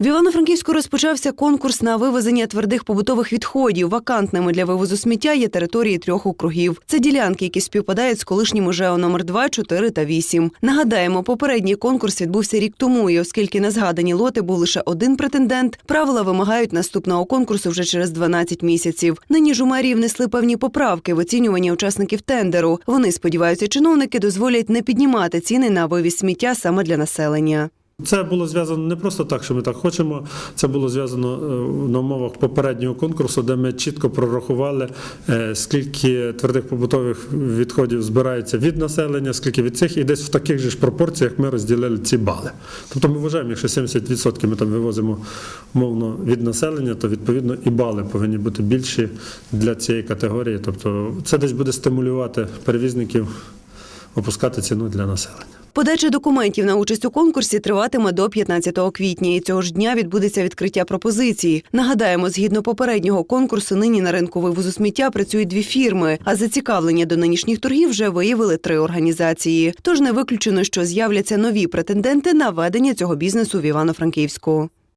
В Івано-Франківську розпочався конкурс на вивезення твердих побутових відходів. Вакантними для вивозу сміття є території трьох округів. Це ділянки, які співпадають з колишнім ЖЕО номер 2, 4 та 8. Нагадаємо, попередній конкурс відбувся рік тому, і оскільки на згадані лоти був лише один претендент, правила вимагають наступного конкурсу вже через 12 місяців. Нині ж у мерії внесли певні поправки в оцінювання учасників тендеру. Вони сподіваються, чиновники дозволять не піднімати ціни на вивіз сміття саме для населення. Це було зв'язано не просто так, що ми так хочемо. Це було зв'язано е, на умовах попереднього конкурсу, де ми чітко прорахували, е, скільки твердих побутових відходів збирається від населення, скільки від цих, і десь в таких же ж пропорціях ми розділили ці бали. Тобто ми вважаємо, якщо 70% ми там вивозимо умовно від населення, то відповідно і бали повинні бути більші для цієї категорії. Тобто це десь буде стимулювати перевізників опускати ціну для населення. Подача документів на участь у конкурсі триватиме до 15 квітня. І цього ж дня відбудеться відкриття пропозиції. Нагадаємо, згідно попереднього конкурсу, нині на ринку вивозу сміття працюють дві фірми. А зацікавлення до нинішніх торгів вже виявили три організації. Тож не виключено, що з'являться нові претенденти на ведення цього бізнесу в Івано-Франківську.